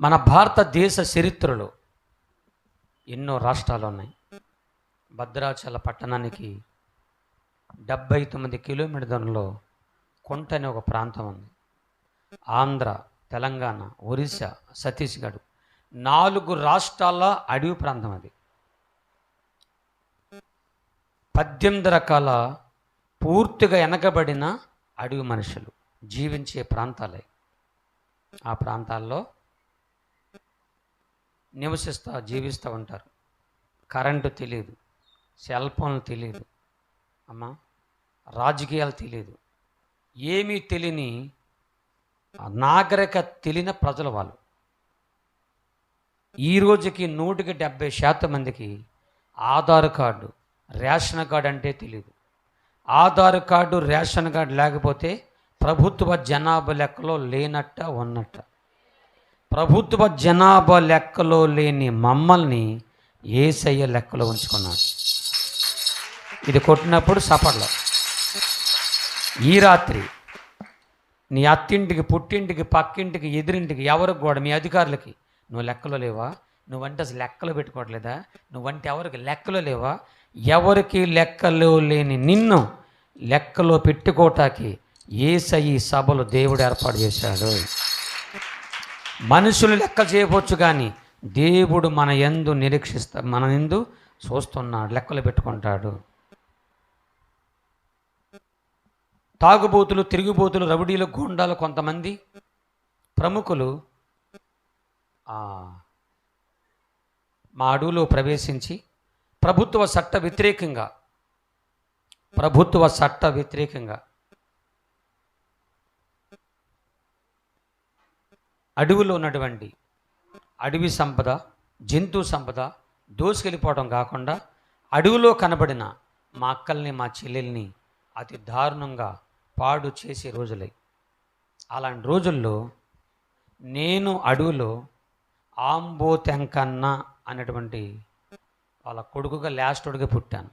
మన భారతదేశ చరిత్రలో ఎన్నో రాష్ట్రాలు ఉన్నాయి. భద్రాచల పట్టణానికి డెబ్బై తొమ్మిది కిలోమీటర్ దూరంలో కొంట అనే ఒక ప్రాంతం ఉంది. ఆంధ్ర తెలంగాణ ఒరిస్సా ఛత్తీస్గఢ్ నాలుగు రాష్ట్రాల అడవి ప్రాంతం అది. పద్దెనిమిది రకాల పూర్తిగా వెనకబడిన అడవి మనుషులు. జీవించే ప్రాంతాలే. ఆ ప్రాంతాల్లో నివసిస్తూ జీవిస్తూ ఉంటారు. కరెంటు తెలియదు సెల్ ఫోన్లు తెలియదు అమ్మా రాజకీయాలు తెలియదు ఏమీ తెలియని నాగరిక తెలియని ప్రజలు వాళ్ళు. ఈ రోజుకి నూటికి డెబ్బై శాతం మందికి ఆధార్ కార్డు రేషన్ కార్డు అంటే తెలియదు ఆధార్ కార్డు రేషన్ కార్డు లేకపోతే ప్రభుత్వ జనాభా లెక్కలో లేనట్ట ఉన్నట్ట. ప్రభుత్వ జనాభా లెక్కలో లేని మమ్మల్ని ఏసయ్య లెక్కలో ఉంచుకున్నాడు. ఇది కొట్టినప్పుడు సపడలో. ఈ రాత్రి నీ అత్తింటికి పుట్టింటికి పక్కింటికి ఎదురింటికి ఎవరికి కూడా మీ అధికారులకి నువ్వు లెక్కలో లేవా? నువ్వంటే అసలు లెక్కలో పెట్టుకోవట్లేదా? నువ్వంటే ఎవరికి లెక్కలో లేవా? ఎవరికి లెక్కలో లేని నిన్ను లెక్కలో పెట్టుకోవటానికి ఏసయి సభలు దేవుడు ఏర్పాటు చేశాడు. మనుషులు లెక్క చేయవచ్చు కానీ దేవుడు మన ఎందు నిరీక్షిస్తా మన ఎందు చూస్తున్నాడు లెక్కలు పెట్టుకుంటాడు. తాగుబోతులు తిరుగుబోతులు రబడీలు గుండాలు కొంతమంది ప్రముఖులు మా అడవులో ప్రవేశించి ప్రభుత్వ చట్ట వ్యతిరేకంగా ప్రభుత్వ చట్ట వ్యతిరేకంగా అడవిలో ఉన్నటువంటి అడవి సంపద జంతు సంపద దోసుకెళ్ళిపోవడం కాకుండా అడవిలో కనబడిన మా అక్కల్ని మా చెల్లెల్ని అతి దారుణంగా పాడు చేసే రోజులై. అలాంటి రోజుల్లో నేను అడవిలో ఆంబో తెంకన్న అనేటువంటి వాళ్ళ కొడుకుగా లాస్టోడుగా పుట్టాను.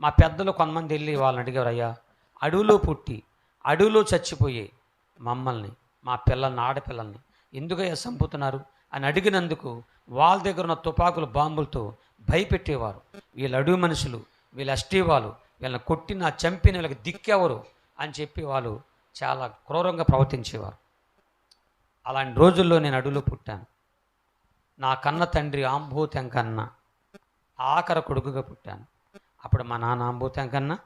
మా పెద్దలు కొంతమంది వెళ్ళి వాళ్ళని అడిగారు అయ్యా అడవిలో పుట్టి అడవిలో చచ్చిపోయే మమ్మల్ని మా పిల్లల్ని ఆడపిల్లల్ని ఎందుకయ్యా చంపుతున్నారు? అని అడిగినందుకు వాళ్ళ దగ్గర ఉన్న తుపాకులు బాంబులతో భయపెట్టేవారు. వీళ్ళు అడుగు మనుషులు వీళ్ళు అష్టీవాలు వీళ్ళని కొట్టిన చంపిన వీళ్ళకి దిక్కెవరు అని చెప్పి వాళ్ళు చాలా క్రూరంగా ప్రవర్తించేవారు. అలాంటి రోజుల్లో నేను అడుగులో పుట్టాను. నా కన్న తండ్రి ఆంబూతంకన్న ఆఖర కొడుకుగా పుట్టాను. అప్పుడు మా నాన్న ఆంబూతంకన్న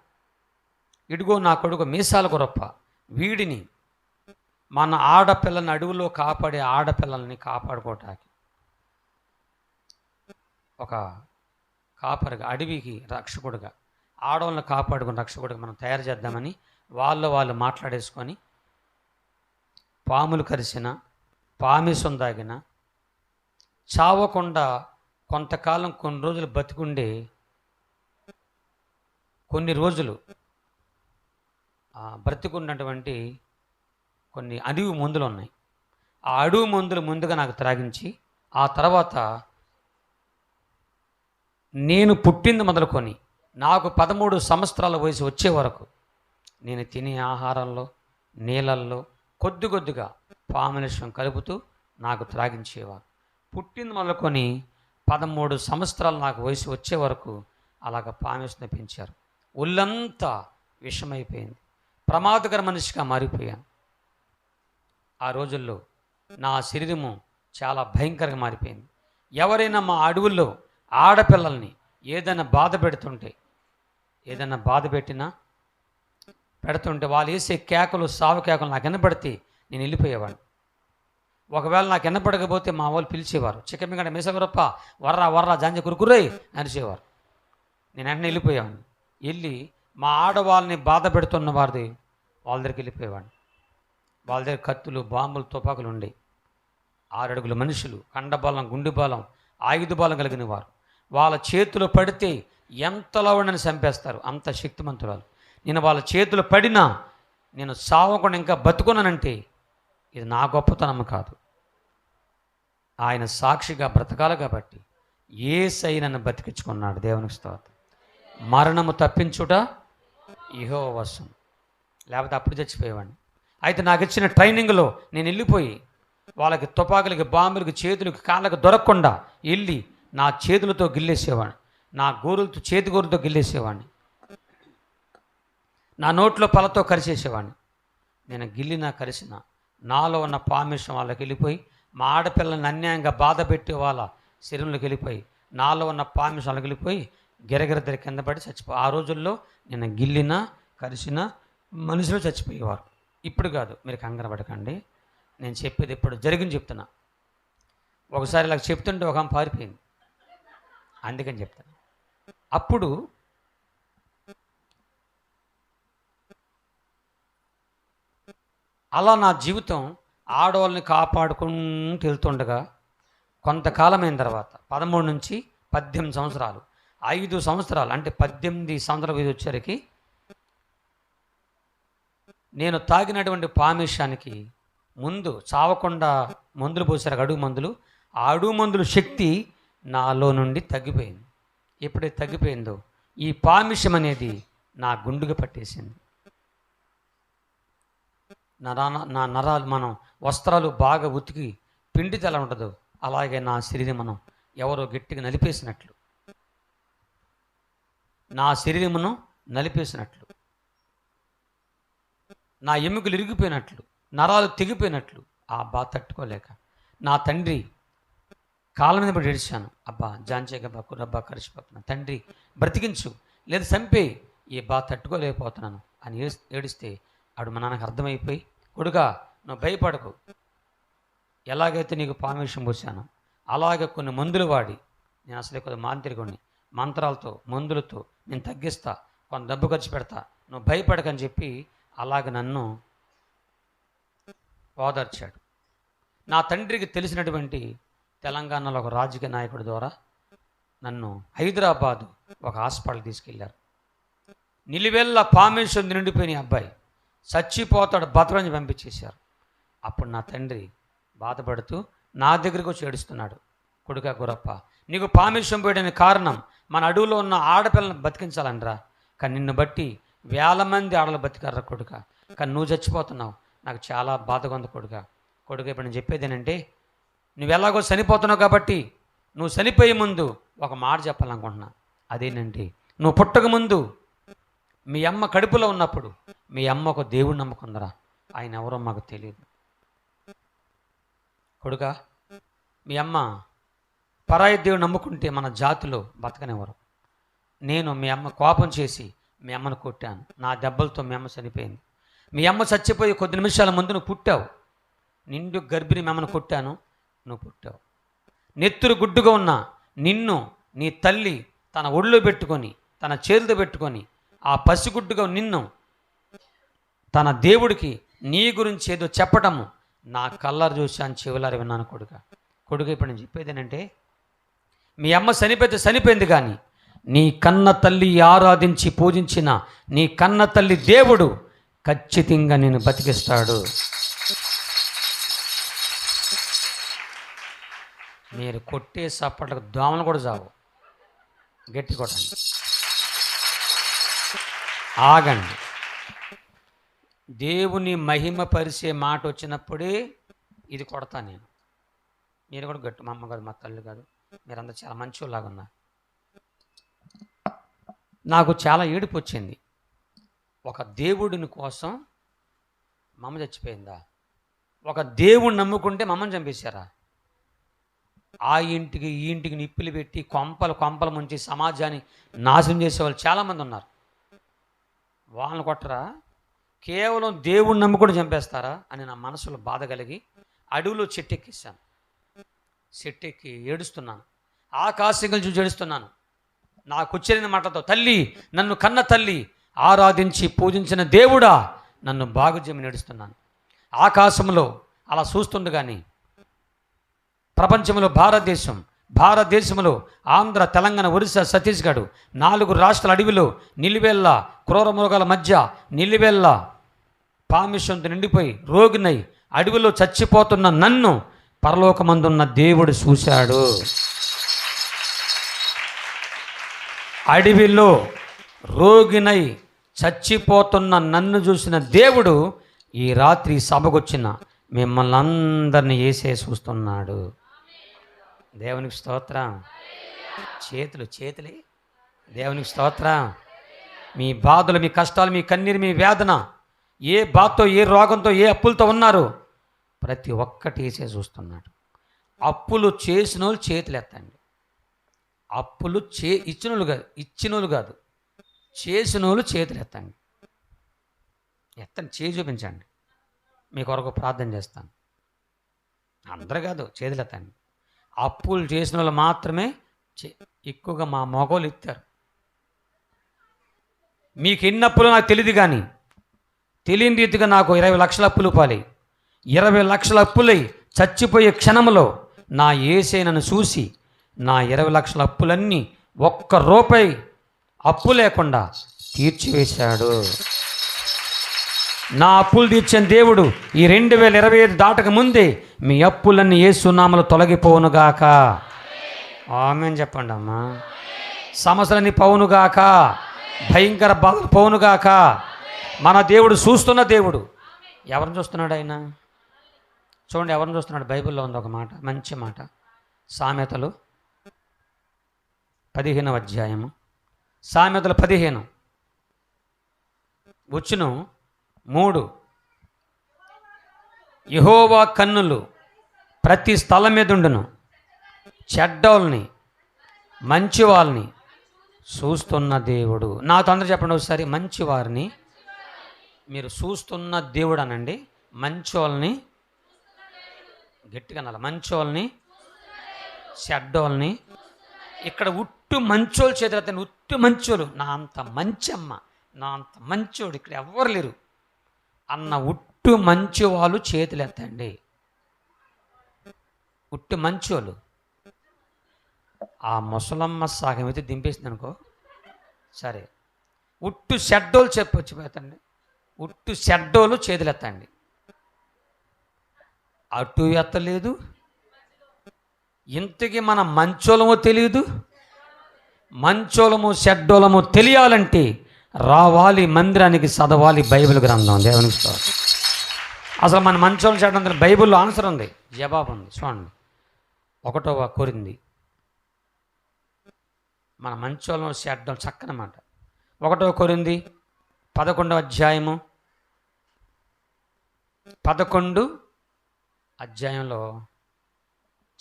ఇడుగో నా కొడుకు మీసాల గురప్ప వీడిని మన ఆడపిల్లని అడవిలో కాపాడే ఆడపిల్లల్ని కాపాడుకోవటానికి ఒక కాపరిగా అడవికి రక్షకుడుగా ఆడవాళ్ళని కాపాడుకుని రక్షకుడిగా మనం తయారు చేద్దామని వాళ్ళు వాళ్ళు మాట్లాడేసుకొని పాములు కరిసిన పామిసం దాగిన చావకుండా కొంతకాలం కొన్ని రోజులు బతికుండే కొన్ని రోజులు బ్రతికున్నటువంటి కొన్ని అడవి మందులు ఉన్నాయి. ఆ అడవి మందులు ముందుగా నాకు త్రాగించి ఆ తర్వాత నేను పుట్టింది మొదలుకొని నాకు పదమూడు సంవత్సరాల వయసు వచ్చే వరకు నేను తినే ఆహారంలో నీళ్ళల్లో కొద్ది కొద్దిగా పామునిషం కలుపుతూ నాకు త్రాగించేవారు. పుట్టింది మొదలుకొని పదమూడు సంవత్సరాలు నాకు వయసు వచ్చే వరకు అలాగ పామిషన్ పెంచారు. ఒళ్ళంతా విషమైపోయింది. ప్రమాదకర మనిషిగా మారిపోయాను. ఆ రోజుల్లో నా శరీరము చాలా భయంకరంగా మారిపోయింది. ఎవరైనా మా అడవుల్లో ఆడపిల్లల్ని ఏదైనా బాధ పెడుతుంటే ఏదైనా బాధ పెట్టినా పెడుతుంటే వాళ్ళు వేసే కేకలు సావు కేకలు నాకు వినపడితే నేను వెళ్ళిపోయేవాడిని. ఒకవేళ నాకు వినపడకపోతే మా వాళ్ళు పిలిచేవారు. చిక్కమిగడ మీసగరప్ప వర్రా వర్రా జాంజ కురుకురై అరిచేవారు నేను వెంటనే వెళ్ళిపోయేవాడిని. వెళ్ళి మా ఆడవాళ్ళని బాధ పెడుతున్న వారిది వాళ్ళ దగ్గరికి వెళ్ళిపోయేవాడిని. వాళ్ళ దగ్గర కత్తులు బాంబులు తుపాకులు ఉండే. ఆరడుగుల మనుషులు కండబలం గుండె బలం ఆయుధ బలం కలిగిన వారు. వాళ్ళ చేతిలో పడితే ఎంతలో ఉండని చంపేస్తారు? అంత శక్తిమంతురాలు. నేను వాళ్ళ చేతిలో పడినా నేను సావకుండా ఇంకా బతుకున్నానంటే ఇది నా గొప్పతనం కాదు. ఆయన సాక్షిగా బ్రతకాలి కాబట్టి ఏ సై నన్ను బతికించుకున్నాడు. దేవునికి స్తోత్రం. మరణము తప్పించుట ఇహో వశం. లేకపోతే అప్పుడు చచ్చిపోయేవాడిని. అయితే నాకు ఇచ్చిన ట్రైనింగ్లో నేను వెళ్ళిపోయి వాళ్ళకి తుపాకులకి బాంబులకి చేతులకి కాళ్ళకి దొరకకుండా వెళ్ళి నా చేతులతో గిల్లేసేవాడిని. నా గోరులతో చేతి గోరులతో గిల్లేసేవాడిని. నా నోట్లో పళ్ళతో కరిచేసేవాడిని. నేను గిల్లినా కరిసిన నాలో ఉన్న పామిషం వాళ్ళకి వెళ్ళిపోయి మా ఆడపిల్లల్ని అన్యాయంగా బాధ పెట్టే వాళ్ళ శరీరంలోకి వెళ్ళిపోయి నాలో ఉన్న పామిషం వాళ్ళకి వెళ్ళిపోయి గిరగిరద్దరి కింద పడి చచ్చిపో ఆ రోజుల్లో నేను గిల్లినా కరిసిన మనుషులు చచ్చిపోయేవారు. ఇప్పుడు కాదు మీరు కంగారు పడకండి. నేను చెప్పేది ఇప్పుడు జరిగింది చెప్తున్నా. ఒకసారి ఇలా చెప్తుంటే ఒక పారిపోయింది. అందుకని చెప్తాను అప్పుడు అలా నా జీవితం ఆడవాళ్ళని కాపాడుకుంటూ వెళ్తుండగా కొంతకాలమైన తర్వాత పదమూడు నుంచి పద్దెనిమిది సంవత్సరాలు ఐదు సంవత్సరాలు అంటే పద్దెనిమిది సంవత్సరాల వచ్చేసరికి నేను తాగినటువంటి పామిషానికి ముందు చావకుండా మందులు పోసారు అడుగు మందులు. ఆ అడుగు మందుల శక్తి నాలో నుండి తగ్గిపోయింది. ఎప్పుడైతే తగ్గిపోయిందో ఈ పామిషం అనేది నా గుండుగా పట్టేసింది. నరాన నా నరాలు మనం వస్త్రాలు బాగా ఉతికి పిండితే ఎలా ఉంటుందో అలాగే నా శరీరం మనం ఎవరో గట్టిగా నలిపేసినట్లు. నా శరీరమును నలిపేసినట్లు. నా ఎముకలు ఇరిగిపోయినట్లు నరాలు తెగిపోయినట్లు ఆ బాధ తట్టుకోలేక. నా తండ్రి కాళ్ళ మీద పడి ఏడిచాను. అబ్బా జాంచేగబ్బా కుర్రబ్బా కరిచిపోతున్నా తండ్రి బ్రతికించు. లేదు చంపే. ఈ బాధ తట్టుకోలేకపోతున్నాను అని ఏడిస్తే ఆడు మా నాన్నకు అర్థమైపోయి కొడుగా నువ్వు భయపడకు. ఎలాగైతే నీకు పామేషం పోసాను అలాగే కొన్ని మందులు వాడి నేను అసలే కొద్ది మాంత్రికుడిని మంత్రాలతో మందులతో నేను తగ్గిస్తా కొంత డబ్బు ఖర్చు పెడతా నువ్వు భయపడకని చెప్పి అలాగ నన్ను ఓదార్చాడు. నా తండ్రికి తెలిసినటువంటి తెలంగాణలో ఒక రాజకీయ నాయకుడి ద్వారా నన్ను హైదరాబాదు ఒక హాస్పిటల్ తీసుకెళ్ళారు నిలివెల్ల పామేశ్వరం నిండిపోయిన అబ్బాయి చచ్చిపోతాడు బతకని పంపించేశారు. అప్పుడు నా తండ్రి బాధపడుతూ నా దగ్గరికి వచ్చి ఏడుస్తున్నాడు. కొడుక గురప్ప నీకు పామేశ్వరం పోయడానికి కారణం మన అడవులో ఉన్న ఆడపిల్లని బతికించాలనరా కానీ నిన్ను బట్టి వేల మంది ఆడలు బతికారు కొడుక? కానీ నువ్వు చచ్చిపోతున్నావు. నాకు చాలా బాధగా ఉంది కొడుక. కొడుక ఇప్పుడు నేను చెప్పేది ఏంటంటే నువ్వు ఎలాగో చనిపోతున్నావు కాబట్టి నువ్వు చనిపోయే ముందు ఒక మాట చెప్పాలనుకుంటున్నా. అదేనండి నువ్వు పుట్టక ముందు మీ అమ్మ కడుపులో ఉన్నప్పుడు మీ అమ్మ ఒక దేవుడు నమ్ముకుందరా ఆయన ఎవరో మాకు తెలియదు. కొడుక మీ అమ్మ పరాయి దేవుడు నమ్ముకుంటే మన జాతిలో బతకనివ్వరు. నేను మీ అమ్మ కోపం చేసి మీ అమ్మను కొట్టాను. నా దెబ్బలతో మీ అమ్మ చనిపోయింది. మీ అమ్మ చచ్చిపోయి కొద్ది నిమిషాల ముందు నువ్వు పుట్టావు. నిండు గర్భిణి మీ అమ్మను కొట్టాను. నువ్వు పుట్టావు. నెత్తురు గుడ్డుగా ఉన్న నిన్ను నీ తల్లి తన ఒళ్ళో పెట్టుకొని తన చేతులతో పెట్టుకొని ఆ పసిగుడ్డుగా నిన్ను తన దేవుడికి నీ గురించి ఏదో చెప్పటము నా కళ్ళరు చూశాను చెవులారు విన్నాను కొడుక. కొడుకు ఇప్పుడు నేను చెప్పేది ఏంటంటే మీ అమ్మ చనిపోతే చనిపోయింది కానీ నీ కన్న తల్లి ఆరాధించి పూజించిన నీ కన్న తల్లి దేవుడు ఖచ్చితంగా నేను బతికిస్తాడు. మీరు కొట్టే సప్పట్లకు దోమలు కూడా చావు గట్టి కొట్టండి. ఆగండి. దేవుని మహిమ పరిచే మాట వచ్చినప్పుడే ఇది కొడతా నేను. మీరు కూడా గట్టు మా అమ్మ కాదు మా తల్లి కాదు మీరందరూ చాలా మంచిలాగా ఉన్నారు. నాకు చాలా ఏడుపు వచ్చింది ఒక దేవుడిని కోసం మమ్మ చచ్చిపోయిందా? ఒక దేవుడిని నమ్ముకుంటే మమ్మల్ని చంపేశారా? ఆ ఇంటికి ఈ ఇంటికి నిప్పులు పెట్టి కొంపలు కొంపలు ముంచి సమాజాన్ని నాశనం చేసేవాళ్ళు చాలామంది ఉన్నారు. వాళ్ళని కొట్టరా? కేవలం దేవుడిని నమ్ముకుని చంపేస్తారా? అని నా మనసులో బాధ కలిగి అడవిలో చెట్టెక్కేసాను చెట్టెక్కి ఏడుస్తున్నాను. ఆకాశంగా చూసి ఏడుస్తున్నాను. నాకు వచ్చిన మాటతో తల్లి నన్ను కన్న తల్లి ఆరాధించి పూజించిన దేవుడా నన్ను బాగుజమి నడుస్తున్నాను. ఆకాశంలో అలా చూస్తుండగానే ప్రపంచంలో భారతదేశం భారతదేశంలో ఆంధ్ర తెలంగాణ ఒరిస్సా ఛత్తీస్గఢ్ నాలుగు రాష్ట్రాల అడవిలో నిలివెల్ల క్రూర మృగాల మధ్య నిలివెల్ల పామిషంతో నిండిపోయి రోగినై అడవిలో చచ్చిపోతున్న నన్ను పరలోకమందున్న దేవుడు చూశాడు. అడవిలో రోగినై చచ్చిపోతున్న నన్ను చూసిన దేవుడు ఈ రాత్రి సభకొచ్చిన మిమ్మల్ని అందరినీ వేసే చూస్తున్నాడు. దేవునికి స్తోత్రం. చేతులు చేతులే. దేవునికి స్తోత్రం. మీ బాధలు మీ కష్టాలు మీ కన్నీరు మీ వేదన ఏ బాధతో ఏ రోగంతో ఏ అప్పులతో ఉన్నారు? ప్రతి ఒక్కటి వేసే చూస్తున్నాడు. అప్పులు చేసిన వాళ్ళు చేతులు ఎత్తండి. అప్పులు చే ఇచ్చినోళ్ళు కాదు ఇచ్చినోళ్ళు కాదు. చేసిన వాళ్ళు చేతులు ఎత్తండి. ఎత్తండి చేయి చూపించండి. మీ కొరకు ప్రార్థన చేస్తాను. అందరు కాదు చేతులు ఎత్తండి. అప్పులు చేసిన వాళ్ళు మాత్రమే చే- ఎక్కువగా మా మగోళ్ళు ఇస్తారు మీకు ఎన్ని అప్పులు నాకు తెలియదు కానీ తెలియని రీతిగా నాకు ఇరవై లక్షల అప్పులు పాలి ఇరవై లక్షల అప్పులై చచ్చిపోయే క్షణంలో నా ఏసే నన్ను చూసి నా ఇరవై లక్షల అప్పులన్నీ ఒక్క రూపాయి అప్పు లేకుండా తీర్చివేశాడు. నా అప్పులు తీర్చిన దేవుడు ఈ రెండు వేల ఇరవై ఐదు దాటక ముందే మీ అప్పులన్నీ ఏ సున్నామలు తొలగిపోవునుగాక ఆమె చెప్పండి అమ్మా. సమస్యలన్నీ పోవునుగాక భయంకర బాధలు పోవునుగాక మన దేవుడు చూస్తున్న దేవుడు. ఎవరిని చూస్తున్నాడు ఆయన? చూడండి ఎవరిని చూస్తున్నాడు? బైబిల్లో ఉంది ఒక మాట మంచి మాట. సామెతలు. పదిహేనవ అధ్యాయము. సామెతలు పదిహేను. వచ్చును మూడు. యహోవా కన్నులు ప్రతి స్థలం మీద ఉండును. చెడ్డోల్ని మంచి వాళ్ళని చూస్తున్న దేవుడు. నాతో అందరూ చెప్పండి ఒకసారి మంచి వారిని మీరు చూస్తున్న దేవుడు అనండి. మంచోళ్ళని గట్టిగా అనాలి. మంచోళ్ళని చెడ్డోళ్ళని ఇక్కడ ఉట్టు మంచోళ్ళు చేతులు ఉట్టు మంచోళ్ళు. నా అంత మంచమ్మ నా అంత మంచోడు ఇక్కడ ఎవ్వరు లేరు. అన్న ఉట్టు మంచి వాళ్ళు చేతులు ఎత్తండి. ఉట్టు మంచోళ్ళు. ఆ ముసలమ్మ సాగం అయితే దింపేసింది అనుకో. సరే. ఉట్టు షెడ్డోలు చెప్పొచ్చు ఎత్తండి ఉట్టు షెడ్డోలు చేతులు ఎత్తండి. అటు ఎత్తలేదు. ఇంతకీ మన మంచోళమో తెలియదు మంచోళము షెడ్డోలము తెలియాలంటే రావాలి మందిరానికి చదవాలి బైబిల్ గ్రంథం. దేవునికి అసలు మన మంచోళం చెడ్డం బైబిల్లో ఆన్సర్ ఉంది. జవాబు ఉంది. చూడండి. ఒకటవ కోరింది. మన మంచోళం చెడ్డం చక్కనమాట ఒకటవ కోరింది పదకొండవ అధ్యాయము. పదకొండు అధ్యాయంలో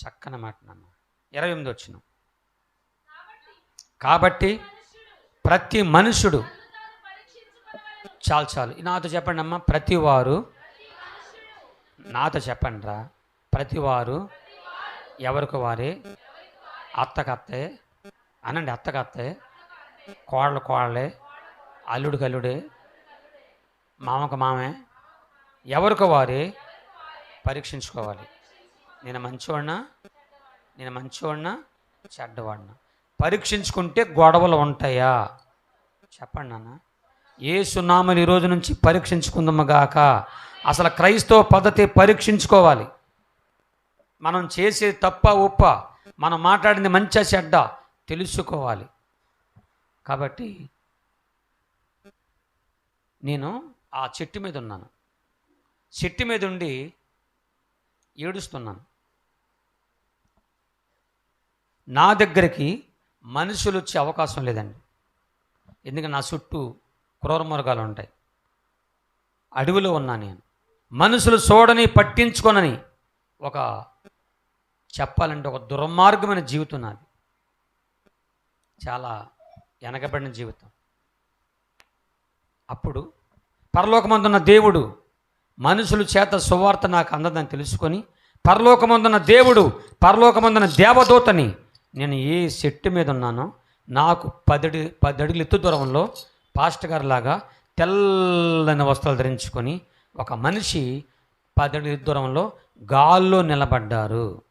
చక్కన మాట నాన్న. ఇరవై ఎనిమిది వచ్చిన. కాబట్టి ప్రతి మనుషుడు చాలు చాలు. నాతో చెప్పండి అమ్మా ప్రతివారు నాతో చెప్పండి రా ప్రతివారు ఎవరికి వారే? అత్తకత్తే. అనండి అత్తకత్తే. కోడలు కోడలే అల్లుడు కల్లుడే మామకు మామే. ఎవరికి వారే? పరీక్షించుకోవాలి. నేను మంచివాడినా నేను మంచివాడినా చెడ్డవాడినా? పరీక్షించుకుంటే గొడవలు ఉంటాయా? చెప్పండి నాన్న. ఏ సున్నామని ఈ రోజు నుంచి పరీక్షించుకుందామగాక అసలు క్రైస్తవ పద్ధతి పరీక్షించుకోవాలి. మనం చేసే తప్ప ఉప్ప మనం మాట్లాడింది మంచి చెడ్డ తెలుసుకోవాలి. కాబట్టి నేను ఆ చెట్టు మీద ఉన్నాను. చెట్టు మీద ఉండి ఏడుస్తున్నాను. నా దగ్గరికి మనుషులు వచ్చే అవకాశం లేదండి. ఎందుకంటే నా చుట్టూ క్రూరమృగాలు ఉంటాయి. అడవిలో ఉన్నా నేను. మనుషులు చూడని పట్టించుకొనని ఒక చెప్పాలంటే ఒక దుర్మార్గమైన జీవితం నాది. చాలా వెనకబడిన జీవితం. అప్పుడు పరలోకమందున్న దేవుడు మనుషుల చేత సువార్త నాకు అందదని తెలుసుకొని పరలోకమందున్న దేవుడు పరలోకమందున్న దేవదూతని నేను ఏ చెట్టు మీద ఉన్నానో నాకు పదడి పది ఎత్తు దూరంలో పాస్టర్ గారు లాగా తెల్లని వస్త్రాలు ధరించుకొని ఒక మనిషి పది దూరంలో గాల్లో నిలబడ్డారు.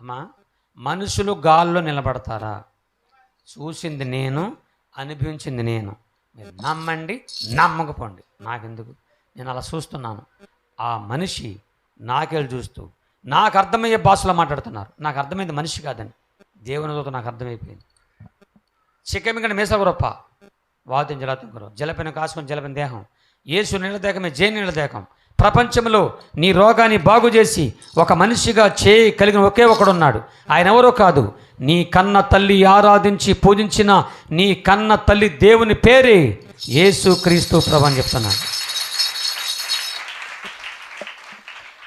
అమ్మా మనుషులు గాల్లో నిలబడతారా? చూసింది నేను అనుభవించింది నేను. మీరు నమ్మండి నమ్మకపోండి. నాకెందుకు? నేను అలా చూస్తున్నాను. ఆ మనిషి నాకెళ్ళి చూస్తూ నాకు అర్థమయ్యే భాషలో మాట్లాడుతున్నారు. నాకు అర్థమైంది మనిషి కాదని. దేవుని నాకు అర్థమైపోయింది. చిక్కమిగడ మీసగురప్ప వాతం జలాతం జలపిన కాసుకొని జలపిన దేహం. యేసు నిలదేకమే జే నిలదేకం ప్రపంచంలో నీ రోగాన్ని బాగు చేసి ఒక మనిషిగా చేయి కలిగిన ఒకే ఒకడున్నాడు. ఆయన ఎవరో కాదు. నీ కన్న తల్లి ఆరాధించి పూజించిన నీ కన్న తల్లి దేవుని పేరే యేసు క్రీస్తు ప్రభు అని చెప్తున్నాడు.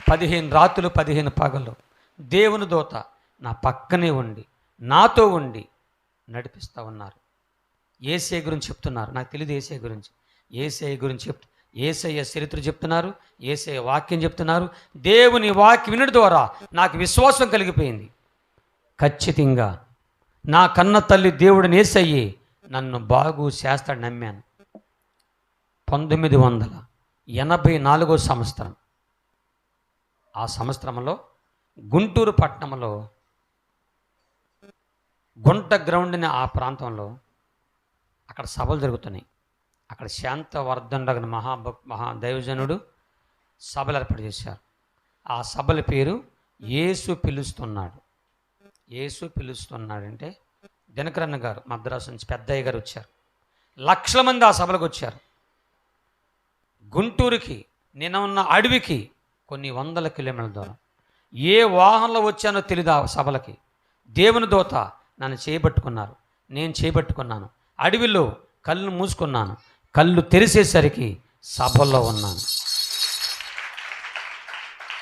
పదిహేను రాత్రులు పదిహేను పగలు. దేవుని దోత నా పక్కనే ఉండి నాతో ఉండి నడిపిస్తూ ఉన్నారు. ఏసఐ గురించి చెప్తున్నారు. నాకు తెలియదు ఏసఐ గురించి. ఏసఐ గురించి చెప్ ఏసయ్య చరిత్ర చెప్తున్నారు ఏసయ్య వాక్యం చెప్తున్నారు. దేవుని వాక్యం వినడం ద్వారా నాకు విశ్వాసం కలిగిపోయింది. ఖచ్చితంగా నా కన్న తల్లి దేవుడిని ఏసయ్యి నన్ను బాగు చేస్తాడు నమ్మాను. పంతొమ్మిది వందల ఎనభై నాలుగో సంవత్సరం. ఆ సంవత్సరంలో గుంటూరు పట్టణంలో గుంట గ్రౌండ్ అనే ఆ ప్రాంతంలో అక్కడ సభలు జరుగుతున్నాయి. అక్కడ శాంతవర్ధనుడగిన మహాభ మహా దైవజనుడు సభలు ఏర్పాటు చేశారు. ఆ సభల పేరు యేసు పిలుస్తున్నాడు. యేసు పిలుస్తున్నాడంటే దినకరన్న గారు మద్రాసు నుంచి పెద్దయ్య గారు వచ్చారు. లక్షల మంది ఆ సభలకు వచ్చారు. గుంటూరుకి నిన్న ఉన్న అడవికి కొన్ని వందల కిలోమీటర్ల దూరం. ఏ వాహనంలో వచ్చానో తెలియదు ఆ సభలకి. దేవుని దోత నన్ను చేపట్టుకున్నారు. నేను చేపట్టుకున్నాను. అడవిలో కళ్ళు మూసుకున్నాను. కళ్ళు తెరిసేసరికి సభల్లో ఉన్నాను.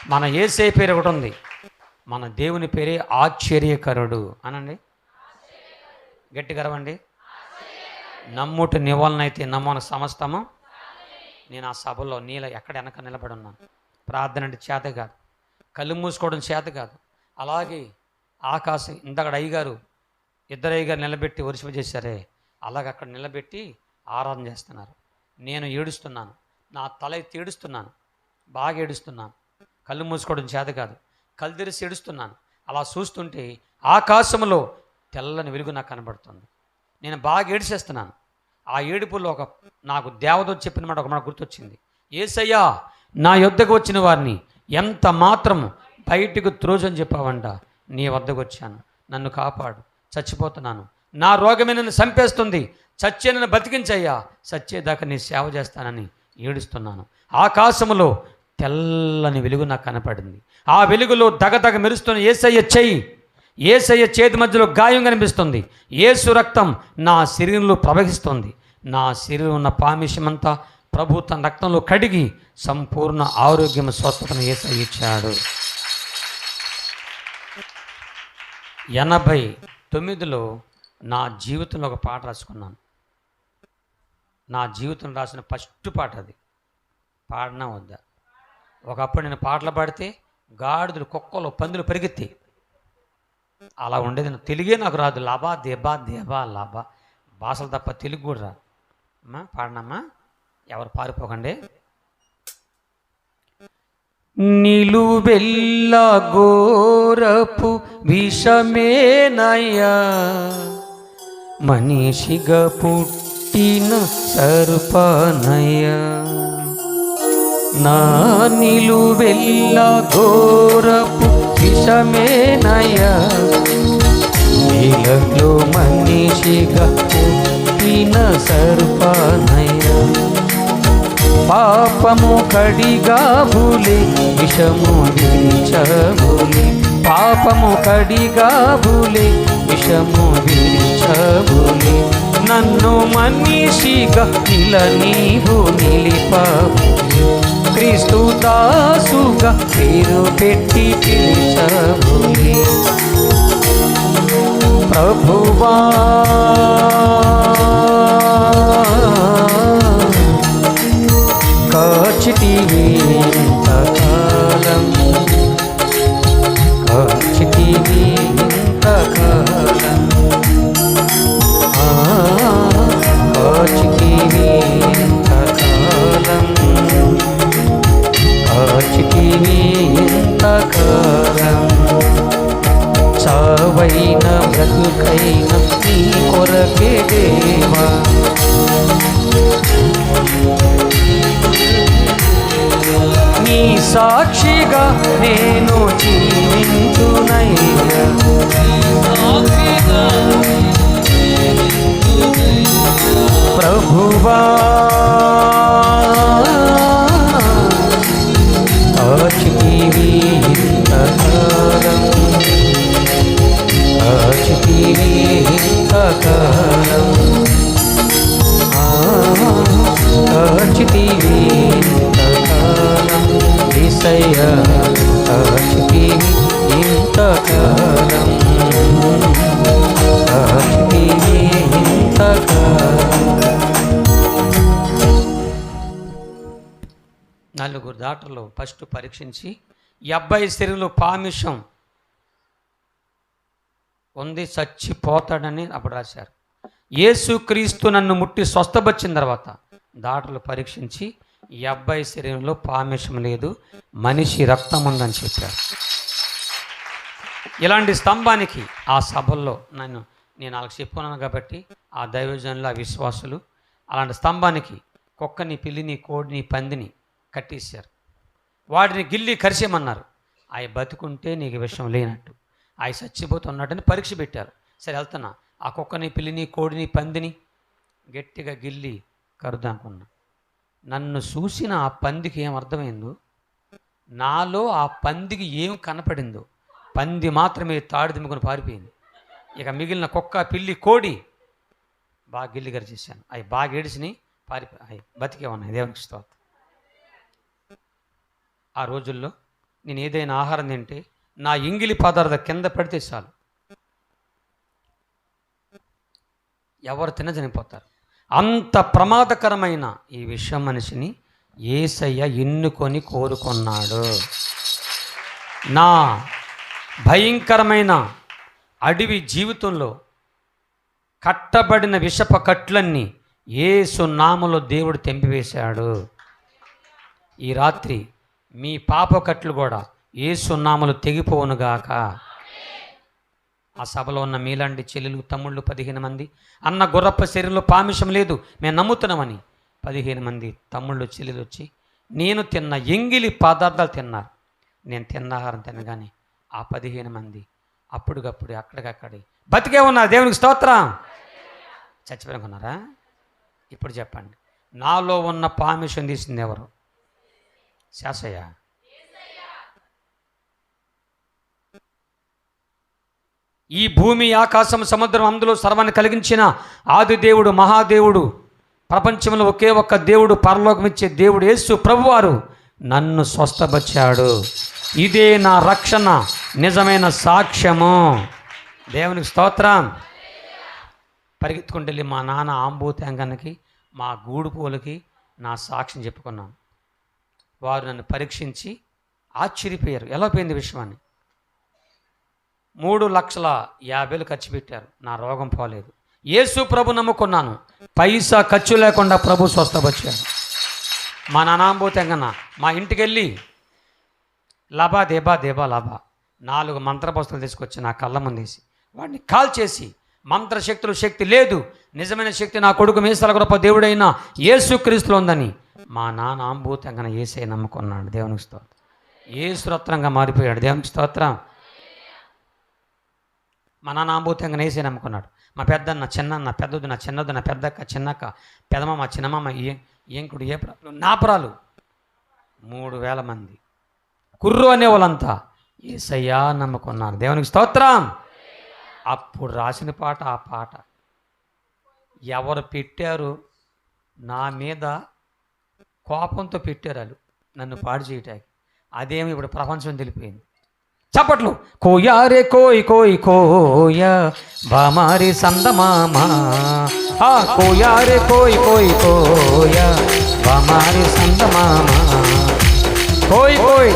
మన ఏసే పేరు ఒకటి ఉంది. మన దేవుని పేరే ఆశ్చర్యకరుడు. అనండి. గట్టిగరవండి నమ్ముటి నివాళనైతే నమ్మని సమస్తము. నేను ఆ సభలో నీల ఎక్కడ వెనక నిలబడి ఉన్నాను. ప్రార్థన అంటే చేత కాదు. కళ్ళు మూసుకోవడం చేత కాదు. అలాగే ఆకాశం ఇంతకడ అయ్యగారు ఇద్దరు అయ్యగారు నిలబెట్టి వర్షిప చేశారే అలాగ అక్కడ నిలబెట్టి ఆరాధన చేస్తున్నారు. నేను ఏడుస్తున్నాను. నా తల ఎత్తి ఏడుస్తున్నాను. బాగా ఏడుస్తున్నాను. కళ్ళు మూసుకోవడం చేత కాదు. కళ్ళు తెరిసి ఏడుస్తున్నాను. అలా చూస్తుంటే ఆకాశంలో తెల్లని వెలుగు నాకు కనబడుతుంది. నేను బాగా ఏడిచేస్తున్నాను. ఆ ఏడుపులో ఒక నాకు దేవత చెప్పిన మాట ఒక మాట గుర్తొచ్చింది. ఏసయ్యా నా యొద్దకు వచ్చిన వారిని ఎంత మాత్రం బయటికి త్రోజని చెప్పావంట. నీ వద్దకు వచ్చాను. నన్ను కాపాడు. చచ్చిపోతున్నాను. నా రోగమే నన్ను చంపేస్తుంది. చచ్చే నన్ను బతికించయ్యా. చచ్చేదాకా నీ సేవ చేస్తానని ఏడుస్తున్నాను. ఆకాశములో తెల్లని వెలుగు నాకు కనపడింది. ఆ వెలుగులో దగదగ మెరుస్తున్న ఏసయ్య చెయ్యి ఏసయ్య చేతి మధ్యలో గాయం కనిపిస్తుంది. ఏసు రక్తం నా శరీరంలో ప్రవహిస్తుంది. నా శరీరం ఉన్న పామిషమంతా ప్రభు తన రక్తంలో కడిగి సంపూర్ణ ఆరోగ్యం స్వస్థతను ఏసయ్య ఇచ్చాడు. ఎనభై తొమ్మిదిలో నా జీవితంలో ఒక పాట రాసుకున్నాను. నా జీవితం రాసిన ఫస్ట్ పాట అది. పాడినా వద్దా? ఒకప్పుడు నేను పాటలు పాడితే గాడిదలు కుక్కలు పందులు పరిగెత్తి. అలా ఉండేది తెలుగే నాకు రాదు. లాభా దేబా దేబా లాభ. భాషలు తప్ప తెలుగు కూడా రాదు. అమ్మా పాడనమ్మా. ఎవరు పారిపోకండి. నిలువెల్ల గోరపు విషమేనయ్యా. మనిషిగా పుట్టిన సర్పనయ్యా. నా నిలువెల్ల ఘోరపు విషమేనయ్యా. నీలలో మనిషిగా పుట్టిన సర్పనయ్యా. పాపము కడిగా భూలి విషము విరిచబులి పాపము కడిగా భూలి విషము విరిచబులి నన్ను మనిషిగా నిల నీవు నిలిప క్రీస్తు దాసుగా పేరు పెట్టి పిలిచబులి. ప్రభువా. टीवी ఏసయ్య కాచితివి ఇంతకాలం. నలుగురు డాక్టర్లు ఫస్ట్ పరీక్షించి ఈ అబ్బాయి శరీరంలో పామిషం ఉంది చచ్చిపోతాడని అప్పుడు రాశారు. యేసుక్రీస్తు నన్ను ముట్టి స్వస్థపరిచిన తర్వాత డాక్టర్లు పరీక్షించి ఈ అబ్బాయి శరీరంలో పామిషం లేదు మనిషి రక్తం ఉందని చెప్పారు. ఇలాంటి స్తంభానికి ఆ సభల్లో నన్ను నేను వాళ్ళకి చెప్పుకున్నాను కాబట్టి ఆ దైవజనులు ఆ విశ్వాసులు అలాంటి స్తంభానికి కుక్కని పిల్లిని కోడిని పందిని కట్టేశారు. వాటిని గిల్లి కరిసేయమన్నారు అవి బతుకుంటే నీకు విషయం లేనట్టు. అవి చచ్చిపోతున్నాడని పరీక్ష పెట్టారు. సరే వెళ్తున్నా. ఆ కుక్కని పిల్లిని కోడిని పందిని గట్టిగా గిల్లి కరుదనుకున్నా నన్ను చూసిన ఆ పందికి ఏం అర్థమైందో? నాలో ఆ పందికి ఏం కనపడిందో? పంది మాత్రమే తాడు పారిపోయింది. ఇక మిగిలిన కుక్క పిల్లి కోడి బాగా గిల్లి గరిచేసాను అవి బాగా ఏడిసినాయి పారిపోయి అవి బతికే ఉన్నాయి. దేవునికి స్తోత్ర. ఆ రోజుల్లో నేను ఏదైనా ఆహారం తింటే నా ఇంగిలి పదార్థ కింద పడితే చాలు. ఎవరు తిన చనిపోతారు అంత ప్రమాదకరమైన ఈ విషయం మనిషిని ఏసయ్య ఎన్నుకొని కోరుకున్నాడు. నా భయంకరమైన అడవి జీవితంలో కట్టబడిన విషప కట్లన్నీ ఏసు నామలో దేవుడు తెంపివేశాడు. ఈ రాత్రి మీ పాప కట్లు కూడా ఏసు నామలు తెగిపోవునుగాక ఆ సభలో ఉన్న మీలాంటి చెల్లెలు తమ్ముళ్ళు పదిహేను మంది. అన్న గుర్రప్ప శరీరంలో పామిషం లేదు. మేము నమ్ముతున్నామని. పదిహేను మంది తమ్ముళ్ళు చెల్లెలు వచ్చి నేను తిన్న ఎంగిలి పదార్థాలు తిన్నారు. నేను తిన్న ఆహారం తినగానే ఆ పదిహేను మంది అప్పటికప్పుడు అక్కడికక్కడి బతికే ఉన్నారు. దేవునికి స్తోత్రం. చచ్చిపోయినారా ఇప్పుడు చెప్పండి. నాలో ఉన్న పామిషం తీసింది ఎవరు? శాసయ్య. ఈ భూమి ఆకాశం సముద్రం అందులో సర్వాన్ని కలిగించిన ఆదిదేవుడు మహాదేవుడు. ప్రపంచంలో ఒకే ఒక్క దేవుడు పరలోకమిచ్చే దేవుడు యేసు ప్రభువారు నన్ను స్వస్థపరిచాడు. ఇదే నా రక్షణ నిజమైన సాక్ష్యము. దేవునికి స్తోత్రం. పరిగెత్తుకుంటూ వెళ్ళి మా నాన్న ఆంబూతాంగన్నకి మా గూడు పూలకి నా సాక్ష్యం చెప్పుకున్నాను. వారు నన్ను పరీక్షించి ఆశ్చర్యపోయారు. ఎలా పోయింది విషయాన్ని? మూడు లక్షల యాభైలు ఖర్చు పెట్టారు. నా రోగం పోలేదు. యేసు ప్రభు నమ్ముకున్నాను. పైసా ఖర్చు లేకుండా ప్రభు స్వస్థపరిచాడు. మా నానాంబోతెంగన్న మా ఇంటికి వెళ్ళి లబా దేబా దేబా లబా నాలుగు మంత్ర పుస్తకాలు తీసుకొచ్చి నా కళ్ళ ముందేసి వాడిని కాల్ చేసి మంత్రశక్తులు శక్తి లేదు నిజమైన శక్తి నా కొడుకు మీసాల గొప్ప దేవుడైన యేసుక్రీస్తులో ఉందని మా నాన్న ఆంబూతంగా ఏసే నమ్ముకున్నాడు. దేవునికి స్తోత్రం. ఏసురత్నంగా మారిపోయాడు. దేవునికి స్తోత్రం. మా నాన్న ఆంబూతంగా ఏసే నమ్ముకున్నాడు. మా పెద్దన్న చిన్నన్న పెద్దది నా చిన్నది నా పెద్దక్క చిన్నక్క పెదమమ్మ చిన్నమ్మ ఏ ఏంకుడు ఏ ప్రాలు. నాపురాలు మూడు వేల మంది. కుర్రు అనే వాళ్ళంతా ఏసయ్యా నమ్ముకున్నారు. దేవునికి స్తోత్రం. అప్పుడు రాసిన పాట ఆ పాట. ఎవరు పెట్టారు నా మీద కోపంతో పెట్టారు వాళ్ళు. నన్ను పాడు చేయటానికి. అదేమి ఇప్పుడు ప్రపంచం తెలిపోయింది. చప్పట్లు కోయారే కోయ్ కోయ్ కోయ బామారి సందమామా ఆ కోయారే కోయ్ కోయ్ కోయ బామారి సందమామా కోయ్ కోయ్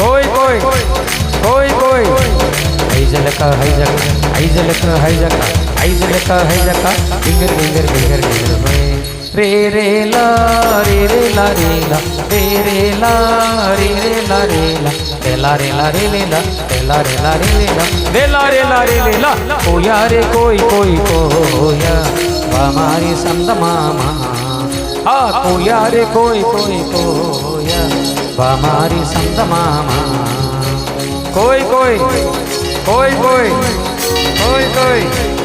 కోయ్ కోయ్ కోయ్ కోయ్ హైజలక హైజక హైజలక హైజక హైజలక హైజక గింగర్ గింగర్ గింగర్ గింగర్ રે રે લા રે રે લા રે લા રે રે લા રે રે લા રે લા રે લા રે લે લા રે લા રે લા રે લે લા રે લા રે લા રે લે લા કોયા રે કોઈ કોઈ કોયા અમારી સંતમામા હા કોયા રે કોઈ કોઈ કોયા અમારી સંતમામા કોઈ કોઈ કોઈ કોઈ કોઈ કોઈ